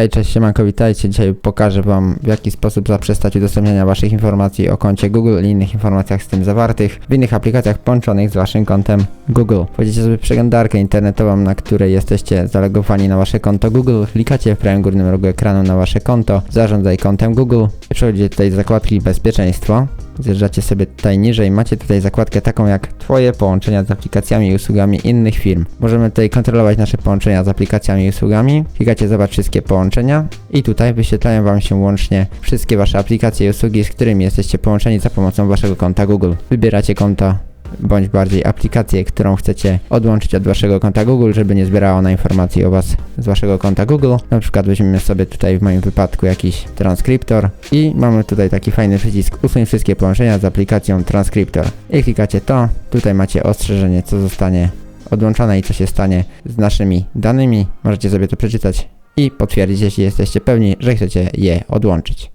Hej, cześć, siemanko, witajcie. Dzisiaj pokażę Wam, w jaki sposób zaprzestać udostępniania Waszych informacji o koncie Google i innych informacjach z tym zawartych w innych aplikacjach połączonych z Waszym kontem Google. Wchodzicie sobie w przeglądarkę internetową, na której jesteście zalegowani na Wasze konto Google, klikacie w prawym górnym rogu ekranu na Wasze konto, zarządzaj kontem Google i przechodzicie tutaj do zakładki bezpieczeństwo. Zjeżdżacie sobie tutaj niżej, macie tutaj zakładkę taką jak Twoje połączenia z aplikacjami i usługami innych firm. Możemy tutaj kontrolować nasze połączenia z aplikacjami i usługami. Klikacie zobacz wszystkie połączenia i tutaj wyświetlają Wam się łącznie wszystkie Wasze aplikacje i usługi, z którymi jesteście połączeni za pomocą Waszego konta Google. Wybieracie konto bądź bardziej aplikację, którą chcecie odłączyć od waszego konta Google, żeby nie zbierało ona informacji o was z waszego konta Google. Na przykład weźmiemy sobie tutaj w moim wypadku jakiś transkryptor i mamy tutaj taki fajny przycisk usuń wszystkie połączenia z aplikacją transkryptor. I klikacie to, tutaj macie ostrzeżenie co zostanie odłączone i co się stanie z naszymi danymi. Możecie sobie to przeczytać i potwierdzić, jeśli jesteście pewni, że chcecie je odłączyć.